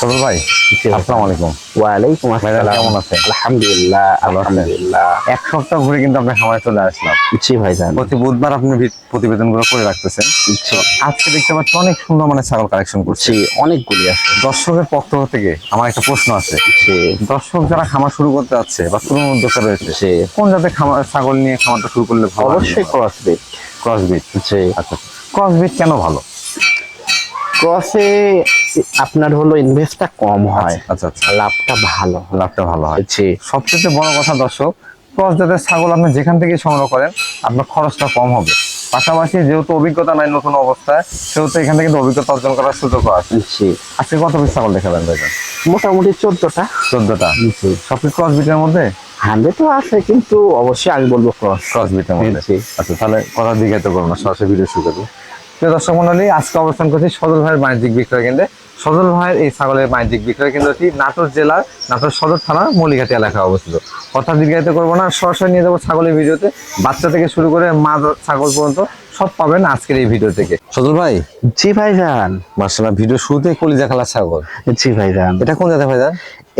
ভাই আসসালামু আলাইকুম। ওয়ালাইকুম ভাইজান আসসালাম কেমন আছেন? আলহামদুলিল্লাহ আলহামদুলিল্লাহ। এক সপ্তাহ ঘুরে কিন্তু আপনার খামারে চলে আসলাম। জি ভাইজান। প্রতি বুধবার আপনি করে রাখতেছেন। আজকে দেখতে পাচ্ছি অনেক সুন্দর মানে ছাগল কালেকশন করছি। অনেকগুলি আছে। দর্শকের পক্ষ থেকে আমার একটা প্রশ্ন আছে। দর্শক যারা খামার শুরু করতে যাচ্ছে বা তরুণ উদ্যোক্তা রয়েছে কোন জাতের খামার ছাগল নিয়ে খামারটা শুরু করলে ভালো অবশ্যই ক্রসবিট ক্রসবিট আচ্ছা ক্রসবিট কেন ভালো? ক্রসে আপনার হলো ইনভেস্টটা কম হয়। আচ্ছা আচ্ছা। লাভটা ভালো। লাভটা ভালো হয়। জি। সবচেয়ে বড় কথা দর্শক ক্রস জাতের ছাগল আপনি যেখান থেকে সংগ্রহ করেন আপনার খরচটা কম হবে। পাশাপাশি যেহেতু অভিজ্ঞতা নাই নতুন অবস্থায় সেহেতু এখান থেকে অভিজ্ঞতা অর্জন করার সুযোগ আছে। আজকে কত পিস ছাগল দেখাবেন ভাইজান? মোটামুটি চোদ্দটা। চোদ্দটা? সব ক্রস বিটের মধ্যে? হান্ড্রেডও আছে কিন্তু অবশ্যই আমি বলব ক্রস ক্রস বিটের মধ্যে। আচ্ছা তাহলে কথা জিজ্ঞাসা করব না সরাসরি ভিডিও শুরু করব। দর্শক মন্ডলী আজকে অবস্থান করছি সজল ভাইয়ের বাণিজ্যিক বিক্রয় কেন্দ্রে। সজল ভাইয়ের এই ছাগলের বাণিজ্যিক বিক্রয় কেন্দ্রটি নাটোর জেলার নাটোর সদর থানার মলিঘাটি এলাকায় অবস্থিত। কথা দীর্ঘায়িত করব না সরাসরি নিয়ে যাব ছাগলের ভিডিওতে। বাচ্চা থেকে শুরু করে মা ছাগল পর্যন্ত সব পাবেন আজকের এই ভিডিও থেকে। সজল ভাই? জি ভাই ভাইজান। মার্শাল্লাহ ভিডিও শুরুতে কলিজা খেলার ছাগল। জি ভাই ভাইজান। এটা কোন জায়গা ভাইজান?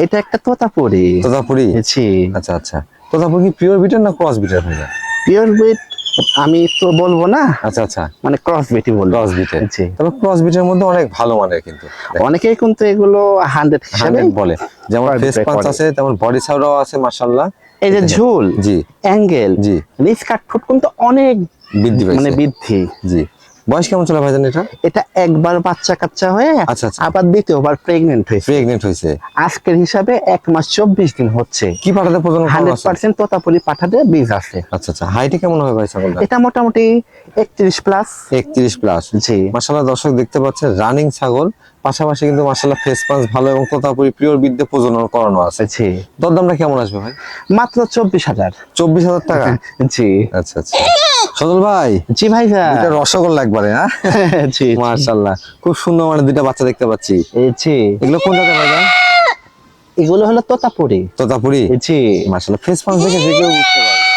এটা একটা তোতাপুরি। তোতাপুরি? জি। আচ্ছা আচ্ছা। তোতাপুরি কি পিওর বিটার না ক্রস বিটের ভাইজান? পিওর বিট আমি তো বলব না। আচ্ছা আচ্ছা। মানে ক্রস বিটি বলব। ক্রস বিটি জি। তবে ক্রস বিটের মধ্যে অনেক ভালো মানের কিন্তু। অনেকেই কিন্তু এগুলো হান্ড্রেড হিসাবে বলে। যেমন ফেস পাঁচ আছে তেমন বডি সাউরাও আছে মাশাআল্লাহ। এই যে ঝুল জি। অ্যাঙ্গেল জি। রিচ কাট ফুট কিন্তু অনেক বৃদ্ধি মানে বৃদ্ধি। জি। বয়স কেমন চলে ভাইজান এটা? এটা একবার বাচ্চা কাচ্চা হয়ে আচ্ছা, আচ্ছা। আবার দ্বিতীয়বার প্রেগনেন্ট হয়েছে। প্রেগনেন্ট হয়েছে। আজকের হিসাবে এক মাস চব্বিশ দিন হচ্ছে। কি পাঠাতে প্রজনন হান্ড্রেড পার্সেন্ট তোতাপুরি পাঠাতে বীজ আছে। আচ্ছা আচ্ছা। হাইটে কেমন হবে ভাই ছাগলটা? এটা মোটামুটি একত্রিশ প্লাস একত্রিশ প্লাস জি। মাসাল্লাহ দর্শক দেখতে পাচ্ছেন রানিং ছাগল। পাশাপাশি কিন্তু মাশাআল্লাহ ফেস পাঞ্চ ভালো এবং তোতাপুরি পিওর বিদ্যে প্রজনন করানো আছে। জি। দরদামটা কেমন আসবে ভাই? মাত্র চব্বিশ হাজার। চব্বিশ হাজার টাকা? জি। আচ্ছা আচ্ছা। সজল ভাই জি ভাইজান এটা রসগোল্লা একবারে হ্যাঁ? জি মাশাআল্লাহ খুব সুন্দর মানে দুইটা বাচ্চা দেখতে পাচ্ছি। এই জি। এগুলো কোন জায়গায় ভাইজান এগুলো হলো তোতাপুরি। তোতাপুরি? জি। মাশাআল্লাহ ফেস পাঞ্চ দেখে যে কেউ বুঝতে পারবে।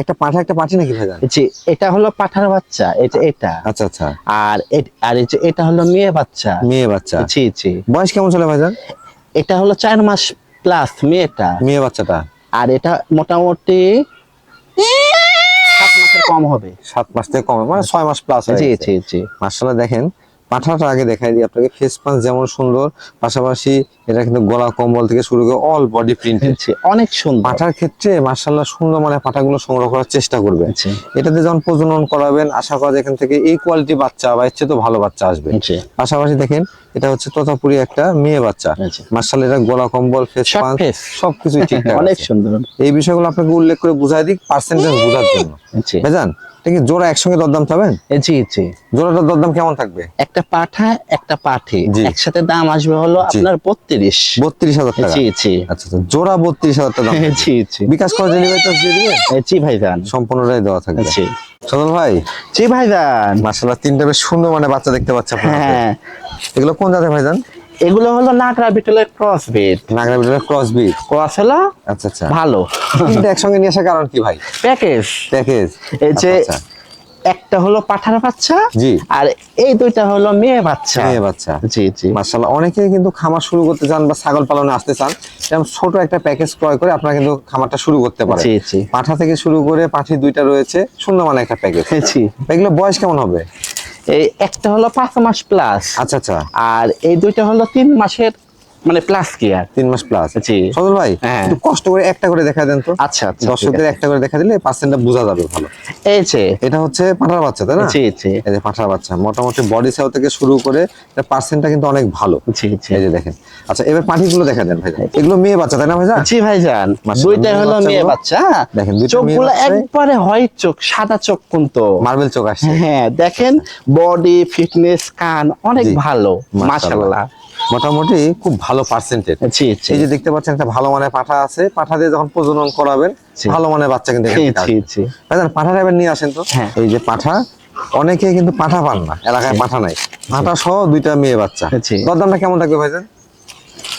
একটা পাঠা একটা পাঠি নাকি ভাইজান? জি এটা হলো পাঠার বাচ্চা এটা এটা। আচ্ছা আচ্ছা। আর আর এটা হলো মেয়ে বাচ্চা। মেয়ে বাচ্চা। জি জি। বয়স কেমন চলে ভাইজান? এটা হলো চার মাস প্লাস মেয়েটা। মেয়ে বাচ্চাটা। আর এটা মোটামুটি সাত মাসের কম হবে। সাত মাস থেকে কমে মানে ছয় মাস প্লাস জি জি জি। মার্শাল্লাহ দেখেন পাঠাটা আগে দেখাই দিই আপনাকে। ফেস পাঞ্চ যেমন সুন্দর পাশাপাশি এটা কিন্তু গলা কম্বল থেকে শুরু করে অল বডি প্রিন্টেড জি, অনেক সুন্দর। পাঠার ক্ষেত্রে মার্শাল্লাহ সুন্দর মানে পাঠাগুলো সংগ্রহ করার চেষ্টা করবেন। এটাতে যখন প্রজনন করাবেন আশা করা এখান থেকে এই কোয়ালিটি বাচ্চা বা চেয়ে তো ভালো বাচ্চা আসবে। পাশাপাশি দেখেন এটা হচ্ছে তোতাপুরি একটা মেয়ে বাচ্চা। মার্শাল এটা গলা কম্বল ফেস পাঞ্চ। সবকিছুই ঠিকঠাক অনেক সুন্দর। এই বিষয়গুলো আপনাকে উল্লেখ করে বুঝাই দিক পার্সেন্টেজ বোঝার জন্য। জি। বুঝলেন এটা জোড়া একসঙ্গে দরদাম পাবেন জি জি। জোড়াটার দরদাম কেমন থাকবে? একটা পাঠা একটা পাঠি। একসাথে দাম আসবে হলো আপনার বত্রিশ। বত্রিশ হাজার টাকা? জি জি। আচ্ছা আচ্ছা। জোড়া বত্রিশ হাজার টাকা দাম জি জি। বিকাশ করে ডেলিভারি চার্জ দিয়ে দিবে জি ভাইজান। সম্পূর্ণটাই দেওয়া থাকবে। জি। সদল ভাই? জি ভাইজান। মার্শাল্লাহ তিনটা বেশ সুন্দর মানে বাচ্চা দেখতে পাচ্ছি আপনার। হ্যাঁ। এগুলো কোন জাতের ভাইজান? এগুলো হলো নাগরা বিটলের ক্রস বিট নাগরা বিটলের ক্রস বিট ক্রস হলো আচ্ছা আচ্ছা। ভালো। তিনটা একসঙ্গে নিয়ে আসার কারণ কি ভাই? প্যাকেজ প্যাকেজ এই যে আচ্ছা, একটা হলো পাঠার বাচ্চা জি। আর এই দুইটা হলো মেয়ে বাচ্চা। মেয়ে বাচ্চা। জি জি। মার্শাল্লাহ অনেকেই কিন্তু খামার শুরু করতে চান বা ছাগল পালনে আসতে চান এরকম ছোট একটা প্যাকেজ ক্রয় করে আপনারা কিন্তু খামারটা শুরু করতে পারেন। জি জি। পাঠা থেকে শুরু করে পাঠি দুইটা রয়েছে সুন্দর মানে একটা প্যাকেজ জি। এগুলো বয়স কেমন হবে? এই একটা হলো পাঁচ মাস প্লাস আচ্ছা আচ্ছা। আর এই দুইটা হলো তিন মাসের মানে প্লাস কি আর? তিন মাস প্লাস জি। সজল ভাই হ্যাঁ। একটু কষ্ট করে একটা করে দেখা দেন তো। আচ্ছা আচ্ছা দর্শকদের একটা করে দেখা দিলে পার্সেন্টটা বোঝা যাবে ভালো। এই যে। এটা হচ্ছে পাঠার বাচ্চা তাই না? জি জি। এই যে পাঠার বাচ্চা মোটামুটি বডি সাইজ থেকে শুরু করে এটা পার্সেন্টটা কিন্তু অনেক ভালো। জি জি। এই যে দেখেন। আচ্ছা এবার পাঠিগুলো দেখা দেন ভাই এগুলো মেয়ে বাচ্চা তাই না ভাইজা জি ভাইজান। মাশাআল্লাহ, দুইটাই হলো মেয়ে বাচ্চা দেখেন, দুইটা মেয়ে চোখগুলো একবারে হোয়াইট চোখ সাদা চোখ কিন্তু। মার্বেল চোখ আসছে। হ্যাঁ দেখেন বডি ফিটনেস কান অনেক ভালো মাশাআল্লাহ। মোটামুটি খুব ভালো পার্সেন্টেজ এই যে দেখতে পাচ্ছেন একটা ভালো মানের পাঠা আছে। পাঠা দিয়ে যখন প্রজনন করাবেন। ভালো মানের বাচ্চা কিন্তু পাঠা এবার নিয়ে আসেন তো? হ্যাঁ। এই যে পাঠা অনেকে কিন্তু পাঠা পান না। এলাকায় পাঠা নাই। পাঠা সহ দুইটা মেয়ে বাচ্চা। দরদামটা কেমন থাকবে ভাইজান?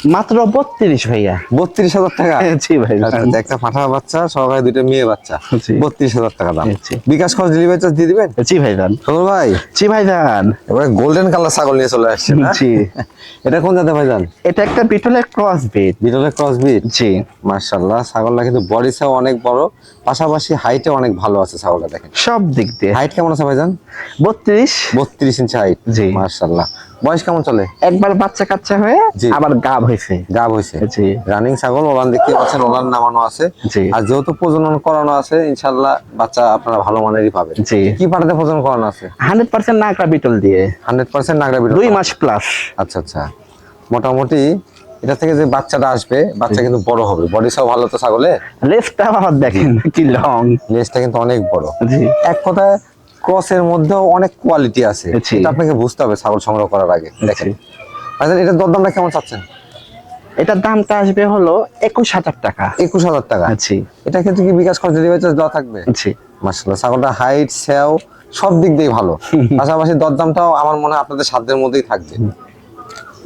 মাত্র বত্রিশ ভাইয়া। বত্রিশ হাজার টাকা। জি ভাই। আচ্ছা, আচ্ছা, একটা পাঠা বাচ্চা সহকারে দুইটা মেয়ে বাচ্চা। বত্রিশ হাজার টাকা দাম। বিকাশ খরচ ডেলিভারি চার্জ দিয়ে দিবেন? জি ভাইজান সদর ভাই। জি ভাইজান এবারে গোল্ডেন কালার ছাগল নিয়ে চলে আসছে জি। এটা কোন জাতে ভাইজান এটা একটা বিটলের ক্রস বিট বিটলের ক্রস বিট জি। মার্শাল্লাহ ছাগলটা কিন্তু বডি সাও অনেক বড় পাশাপাশি হাইটে অনেক ভালো আছে ছাগলটা দেখেন। সব দিক দিয়ে। হাইট কেমন আছে ভাইজান বত্রিশ। বত্রিশ ইঞ্চি হাইট জি। মার্শাল্লাহ বয়স কেমন চলে? একবার বাচ্চা কাচ্চা হয়ে আবার গাব হয়েছে। গাব হয়েছে। জি। রানিং ছাগল ওলান দেখতে পাচ্ছেন ওলান নামানো আছে। আর যেহেতু প্রজনন করানো আছে ইনশাল্লাহ বাচ্চা আপনারা ভালো মানেরই পাবেন। জি। কি পাটাতে প্রজনন করানো আছে? হান্ড্রেড পার্সেন্ট নাকড়া বিটল দিয়ে। হান্ড্রেড পার্সেন্ট নাগরা বিটল। দুই মাস প্লাস আচ্ছা আচ্ছা। মোটামুটি এটা থেকে যে বাচ্চাটা আসবে বাচ্চা কিন্তু বড় হবে। বডি সব ভালো তো ছাগলে? লেফটটা আবার দেখেন কি লং লেজটা কিন্তু অনেক বড়। জি। এক কথায় ক্রসের মধ্যেও অনেক কোয়ালিটি আছে। এটা আপনাকে বুঝতে হবে ছাগল সংগ্রহ করার আগে। দেখেন। আচ্ছা এটা দরদামটা কেমন চাচ্ছেন? এটার দামটা আসবে হলো একুশ হাজার টাকা। একুশ হাজার টাকা। জি। এটা কিন্তু কি বিকাশ খরচ ডেলিভারি চার্জ দেওয়া থাকবে? জি। মাসাল্লাহ ছাগলটা হাইট স্যাও সব দিক দিয়ে ভালো। পাশাপাশি দরদামটাও আমার মনে হয় আপনাদের সাধ্যের মধ্যেই থাকবে।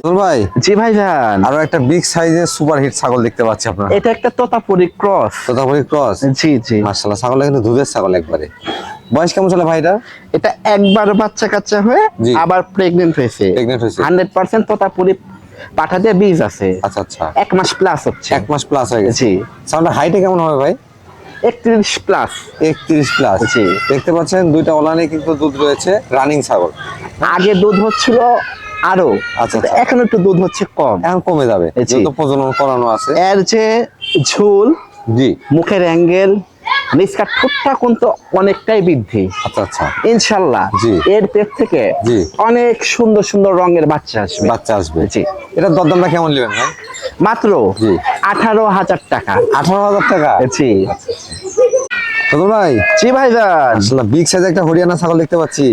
দুল ভাই? জি ভাইজান আরও একটা বিগ সাইজের সুপার হিট ছাগল দেখতে পাচ্ছি আপনারা। এটা একটা তোতাপুরি ক্রস তোতাপুরি ক্রস জি জি। মাসাল্লাহ ছাগলটা কিন্তু দুধের ছাগল একবারে। বয়স কেমন চলে ভাইটা এটা? একবার বাচ্চা কাচ্চা হয়ে আবার প্রেগনেন্ট হয়েছে। প্রেগনেন্ট হয়েছে। হান্ড্রেড পার্সেন্ট তোতাপুরি পাঠা দিয়ে বীজ আছে। আচ্ছা আচ্ছা। এক মাস প্লাস হচ্ছে। এক মাস প্লাস হয়ে গেছে। জি। ছাগলটা হাইটে কেমন হবে ভাই? একত্রিশ প্লাস একত্রিশ প্লাস জি। দেখতে পাচ্ছেন দুইটা ওলানে কিন্তু দুধ রয়েছে রানিং ছাগল। আগে দুধ হচ্ছিল আরও। আচ্ছা, আচ্ছা। এখন একটু দুধ হচ্ছে কম। এখন কমে যাবে। যেহেতু প্রজনন করানো আছে। এর যে ঝুল জি। মুখের অ্যাঙ্গেল নিষ্কার ঠোঁটটা কিন্তু অনেকটাই বৃদ্ধি। আচ্ছা আচ্ছা। ইনশাল্লাহ জি। এর পেট থেকে জি। অনেক সুন্দর সুন্দর রঙের বাচ্চা আসবে। বাচ্চা আসবে। জি। এটা দরদামটা কেমন নেবেন ভাই? মাত্র জি। আঠারো হাজার টাকা। আঠারো হাজার টাকা? জি। তো ভাই। জি ভাইজান। আসলে বিগ সাইজ একটা হরিয়ানা ছাগল দেখতে পাচ্ছি।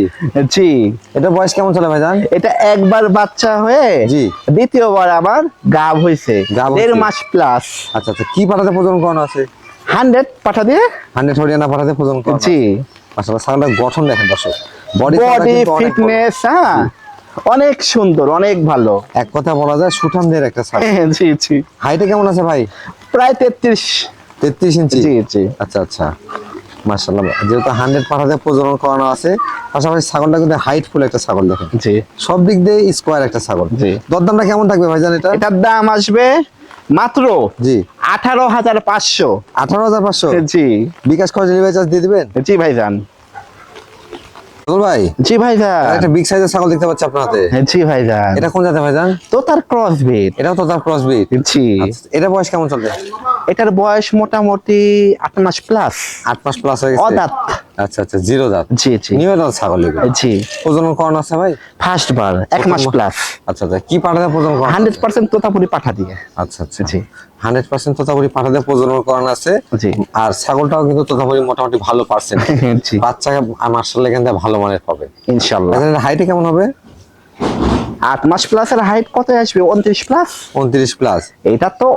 জি। এটা বয়স কেমন চলে ভাইজান? এটা একবার বাচ্চা হয়ে জি। দ্বিতীয়বার আবার গাব হয়েছে দেড় মাস প্লাস আচ্ছা আচ্ছা কি পাঠাতে প্রজনন করানো আছে? হান্ড্রেড পাঠা দিয়ে? হান্ড্রেড হরিয়ানা পাঠাতে প্রজনন করানো জি। আসলে ছাগলের গঠন দেখেন দর্শক। Body body. ফিটনেস হ্যাঁ? অনেক সুন্দর অনেক ভালো। এক কথা বলা যায় সুঠামদের একটা ছাগল। জি জি। হাইটে কেমন আছে ভাই? প্রায় তেত্রিশ। তেত্রিশ ইঞ্চি? জি জি। আচ্ছা আচ্ছা। মার্শাল্লাহ যেহেতু হান্ড্রেড পাঠাতে প্রজনন করানো আছে পাশাপাশি ছাগলটা কিন্তু হাইট ফুল একটা ছাগল দেখেন। জি। সব দিক দিয়ে স্কোয়ার একটা ছাগল। জি। দরদামটা কেমন থাকবে ভাইজান এটা? এটার দাম আসবে মাত্র জি। আঠারো হাজার পাঁচশো। আঠারো হাজার পাঁচশো? জি। বিকাশ খরচ ডেলিভারি চার্জ দিয়ে দিবেন? জি ভাইজান। ভাই? জি ভাইজান। একটা বিগ সাইজের ছাগল দেখতে পাচ্ছি আপনার হাতে। জি ভাইজান। এটা কোন ভাইজান? ক্রস এটাও তো তার ক্রস জি এটা বয়স কেমন চলবে? এটার বয়স মোটামুটি আট মাস প্লাস আট মাস প্লাস হয়ে গেছে। অদাত। আচ্ছা আচ্ছা জিরো দাঁত। জি জি। নিউ দাঁত ছাগল জি। প্রজনন করানো আছে ভাই? ফার্স্ট বার এক মাস প্লাস আচ্ছা আচ্ছা কি পাঠাতে প্রজনন হান্ড্রেড পার্সেন্ট তোতাপুরি পাঠা দিয়ে। আচ্ছা আচ্ছা। জি। হান্ড্রেড পার্সেন্ট তোতাপুরি পাঠাতে প্রজনন করানো আছে? জি। আর ছাগলটাও কিন্তু তোতাপুরি মোটামুটি ভালো পার্সেন্ট জি। বাচ্চাকে মার্শাল এখান থেকে ভালো মানের পাবে। ইনশাল্লাহ। হাইটে কেমন হবে? আট মাস প্লাসের হাইট কত আসবে? উনত্রিশ প্লাস উনত্রিশ প্লাস এটা তো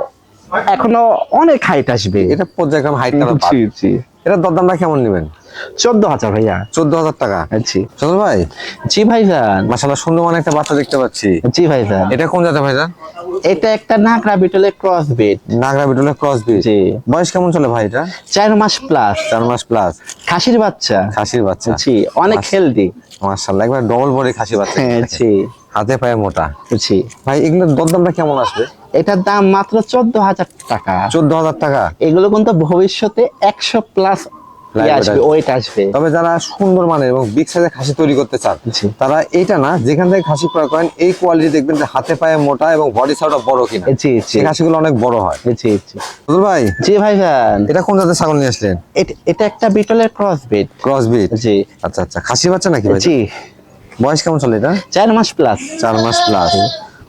এখনও অনেক হাইট আসবে। এটা পর্যায়ক্রম হাইট জি জি এটা দরদামটা কেমন নেবেন? চোদ্দ হাজার ভাইয়া। চোদ্দ হাজার টাকা। জি। চল ভাই? জি ভাইজান। মাসাল্লাহ সুন্দর মানে একটা বাচ্চা দেখতে পাচ্ছি। জি ভাইজান। এটা কোন জাতের ভাইজান? এটা একটা নাগরা বিটলের ক্রস বিট নাগরা বিটলের ক্রস বিট জি। বয়স কেমন চলে ভাই এটা? চার মাস প্লাস চার মাস প্লাস খাসির বাচ্চা। খাসির বাচ্চা। জি অনেক হেলদি মাসাল্লাহ একবার ডবল বডি খাসি বাচ্চা। হ্যাঁ জি। হাতে পায়ে মোটা। বুঝছি ভাই এগুলোর দরদামটা কেমন আসবে? এটার দাম মাত্র চোদ্দ হাজার টাকা। চোদ্দ হাজার টাকা? এগুলো কিন্তু ভবিষ্যতে একশো প্লাস আসবে আসবে। ওয়েট আসবে। তবে যারা সুন্দর মানের এবং বিগ সাইজের খাসি তৈরি করতে চান তারা এইটা না যেখান থেকে খাসি ক্রয় করেন এই কোয়ালিটি দেখবেন যে হাতে পায়ে মোটা এবং বডি সাউটা বড় কিনা। জি জি। খাসিগুলো অনেক বড় হয়। জি জি। বুঝল ভাই? জি ভাইজান এটা কোন জাতের ছাগল নিয়ে আসলেন? এট- এটা একটা বিটলের ক্রস বিট ক্রস বিট জি। আচ্ছা আচ্ছা। খাসি বাচ্চা নাকি ভাই? জি। বয়স কেমন চলে এটা? চার মাস প্লাস চার মাস প্লাস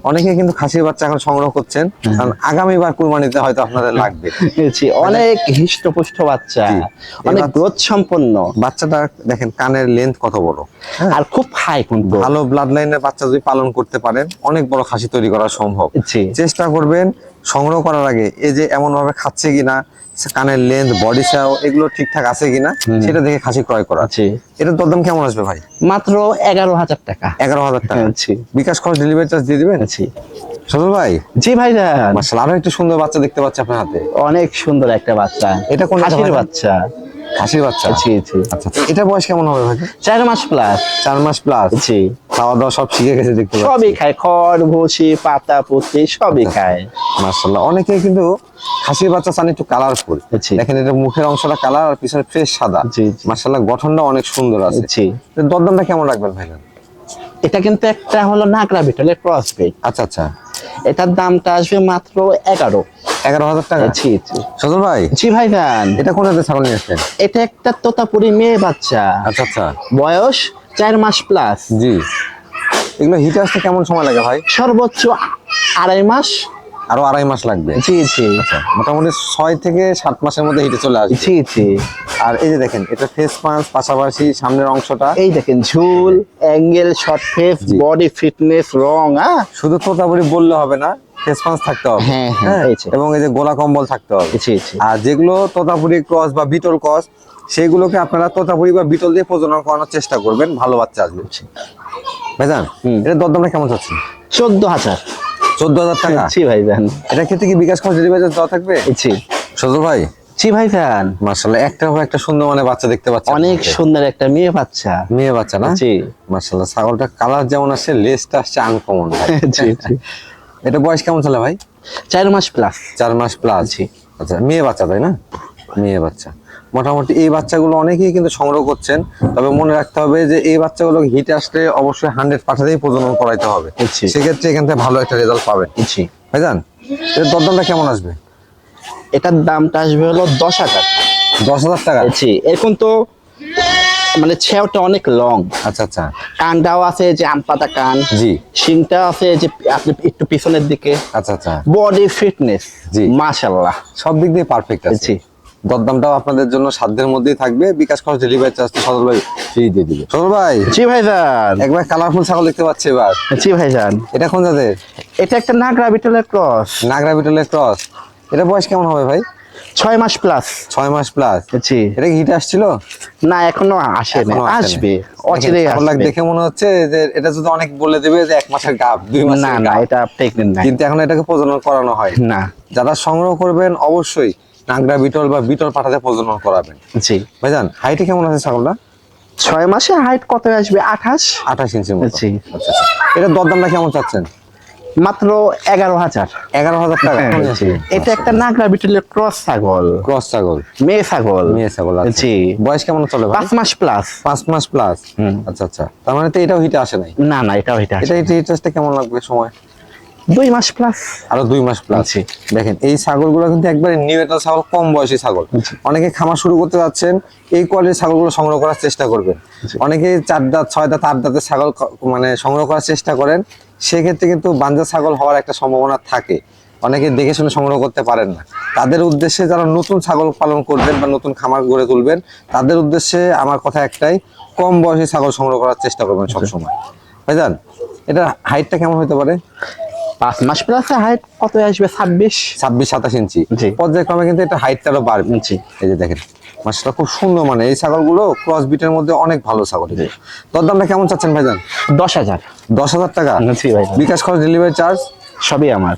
অনেকে কিন্তু খাসির বাচ্চা এখন সংগ্রহ করছেন কারণ আগামীবার কুরবানিতে হয়তো আপনাদের লাগবে। জি অনেক হৃষ্টপুষ্ট বাচ্চা। অনেক গ্রোথ সম্পন্ন। বাচ্চাটা দেখেন কানের লেন্থ কত বড়? হ্যাঁ? আর খুব হাই কিন্তু। ভালো ব্লাড লাইনের বাচ্চা যদি পালন করতে পারেন অনেক বড় খাসি তৈরি করা সম্ভব। চেষ্টা করবেন সংগ্রহ করার আগে এই যে এমন ভাবে খাচ্ছে কিনা কানের লেন্থ বডি সাও এগুলো ঠিকঠাক আছে কিনা সেটা দেখে খাসি ক্রয় করা। আছে এটার দরদাম কেমন আসবে ভাই? মাত্র এগারো হাজার টাকা। এগারো হাজার টাকা। আছে বিকাশ খরচ ডেলিভারি চার্জ দিয়ে দিবেন? আছে সজল ভাই? জি ভাই মার্শাল আরও একটু সুন্দর বাচ্চা দেখতে পাচ্ছি আপনার হাতে। অনেক সুন্দর একটা বাচ্চা। এটা কোন বাচ্চা। খাসির বাচ্চা? জি জি আচ্ছা আচ্ছা। এটা বয়স কেমন হবে ভাই? চার মাস প্লাস চার মাস প্লাস জি খাওয়া দাওয়া সব শিখে গেছে দেখতে সবই খায়। খড় ভুসি পাতা পুঁতি সবই আচ্ছা। খায়। মার্শাল্লাহ অনেকে কিন্তু খাসির বাচ্চা চান একটু কালারফুল। দেখেন এটা মুখের অংশটা কালার আর পিছনে ফ্রেশ সাদা। মার্শাল্লাহ গঠনটা অনেক সুন্দর আছে। জি দরদামটা কেমন রাখবেন ভাই? এটা কিন্তু একটা হলো নাগরা বিটলের ক্রস ব্রিড আচ্ছা আচ্ছা। এটার দামটা আসবে মাত্র এগারো। এগারো হাজার টাকা। জি সজল ভাই? জি ভাইজান এটা কোন জাতের ছাগল নিয়ে আসছেন? এটা একটা তোতাপুরি মেয়ে বাচ্চা। আচ্ছা আচ্ছা। বয়স চার মাস প্লাস জি। এগুলো হিটে আসতে কেমন সময় লাগে ভাই? সর্বোচ্চ আড়াই মাস আরও আড়াই মাস লাগবে। জি জি। মোটামুটি ছয় থেকে সাত মাসের মধ্যে হিটে চলে আসবে। জি জি। আর এই যে দেখেন এটা ফেস পাঁচ পাশাপাশি সামনের অংশটা। এই দেখেন ঝুল angle short face body fitness রং হ্যাঁ শুধু তোতাবড়ি বললে হবে না পাঁচ থাকতে হবে। হ্যাঁ, হ্যাঁ, এবং এই যে গোলা কম্বল থাকতে হবে। আর যেগুলো তোতাপুরি ক্রস বা বিটল ক্রস সেগুলোকে আপনারা তোতাপুরি বা বিটল দিয়ে প্রজনন করানোর চেষ্টা করবেন ভালো বাচ্চা আসবে। ভাইজান হুম। এটা দরদামটা কেমন চাচ্ছেন? চোদ্দ হাজার। চোদ্দ হাজার টাকা? জি ভাইজান। এটা ক্ষেত্রে কি বিকাশ খরচ ডেলিভারি দেওয়া থাকবে? জি সজল ভাই? জি ভাইজান। মার্শাল্লাহ একটা পর একটা সুন্দর মানে বাচ্চা দেখতে পাচ্ছি অনেক সুন্দর একটা মেয়ে বাচ্চা। মেয়ে বাচ্চা না? জি মার্শাল্লাহ ছাগলটা কালার যেমন আসছে লেজটা আসছে আনকমন জি জি এটা বয়স কেমন চলে ভাই? চার মাস প্লাস চার মাস প্লাস জি। আচ্ছা মেয়ে বাচ্চা তাই না? মেয়ে বাচ্চা। মোটামুটি এই বাচ্চাগুলো অনেকেই কিন্তু সংগ্রহ করছেন। তবে মনে রাখতে হবে যে এই বাচ্চাগুলো হিট আসলে অবশ্যই হান্ড্রেড পাঠাতেই প্রজনন করাইতে হবে। সেক্ষেত্রে এখান থেকে ভালো একটা রেজাল্ট পাবেন। জি ভাইজান এর দরদামটা কেমন আসবে? এটার দামটা আসবে হলো দশ হাজার। দশ হাজার টাকা? জি এখন তো মানে ছেউটা অনেক লং আচ্ছা আচ্ছা। কানটাও আছে যে আম পাতা কান। জি। শিংটা আছে যে আপনি একটু পিছনের দিকে। আচ্ছা আচ্ছা। বডি ফিটনেস জি। মাশাল্লাহ সব দিক দিয়ে পারফেক্ট আছে। জি। দরদামটাও আপনাদের জন্য সাধ্যের মধ্যেই থাকবে। বিকাশ খরচ ডেলিভারি চার্জ সদর ভাই ফ্রি দিয়ে দিবে। সদর ভাই জি ভাইজান। একবার কালারফুল ছাগল দেখতে পাচ্ছি এবার। জি ভাই ভাইজান। এটা কোন জাতের? এটা একটা নাগরা বিটলের ক্রস। নাগরা বিটলের ক্রস। এটা বয়স কেমন হবে ভাই? ছয় মাস প্লাস ছয় মাস প্লাস জি। এটা কি হিটে আসছিল? না এখনও আসেনি আসবে। অচিরেই আসবে। দেখে মনে হচ্ছে যে এটা যদি অনেক বলে দেবে যে এক মাসের গাভ দুই মাসের না না এটা প্রেগনেন্ট নাই কিন্তু এখন এটাকে প্রজনন করানো হয়। না। যারা সংগ্রহ করবেন অবশ্যই নাগরা বিটল বা বিটল পাঠাতে প্রজনন করাবেন। জি। ভাইজান হাইটে কেমন আছে ছাগলটা? ছয় মাসে হাইট কত আসবে? আঠাশ? আঠাশ ইঞ্চি জি। আচ্ছা আচ্ছা। এটা দরদামটা কেমন চাচ্ছেন? মাত্র এগারো হাজার। এগারো হাজার টাকা। হ্যাঁ, এটা একটা নাগরা বিটলের ক্রস ছাগল। ক্রস ছাগল। মেয়ে ছাগল। মেয়ে ছাগল আছে জি। বয়স কেমন চলে পাঁচ মাস প্লাস পাঁচ মাস প্লাস। আচ্ছা আচ্ছা। তার মানে তো এটাও হিটে আসে নাই? না না এটাও এটা এটা হিটে আসতে কেমন লাগবে সময়? দুই মাস প্লাস আরও দুই মাস প্লাস। দেখেন এই ছাগলগুলো কিন্তু একবারে নিউ এটা ছাগল কম বয়সী ছাগল। অনেকে খামার শুরু করতে যাচ্ছেন এই কোয়ালিটির ছাগলগুলো সংগ্রহ করার চেষ্টা করবেন। অনেকে চার দাঁত ছয় দাঁত আট দাঁতের ছাগল মানে সংগ্রহ করার চেষ্টা করেন। সেক্ষেত্রে কিন্তু বাঞ্জা ছাগল হওয়ার একটা সম্ভাবনা থাকে। অনেকে দেখে শুনে সংগ্রহ করতে পারেন না। তাদের উদ্দেশ্যে যারা নতুন ছাগল পালন করবেন বা নতুন খামার গড়ে তুলবেন তাদের উদ্দেশ্যে আমার কথা একটাই কম বয়সী ছাগল সংগ্রহ করার চেষ্টা করবেন সবসময়। ভাইজান এটা হাইটটা কেমন হতে পারে? পাঁচ মাস প্লাস হাইট কত আসবে? ছাব্বিশ? ছাব্বিশ সাতাশ ইঞ্চি। পর্যায়ক্রমে কিন্তু এটা হাইটটা আরও বাড়বে। এই যে দেখেন মাছটা খুব সুন্দর মানে এই ছাগলগুলো ক্রস বিটের মধ্যে অনেক ভালো ছাগল। তোর দামটা কেমন চাচ্ছেন ভাইজান? দশ হাজার। দশ হাজার টাকা। বিকাশ খরচ ডেলিভারি চার্জ সবই আমার।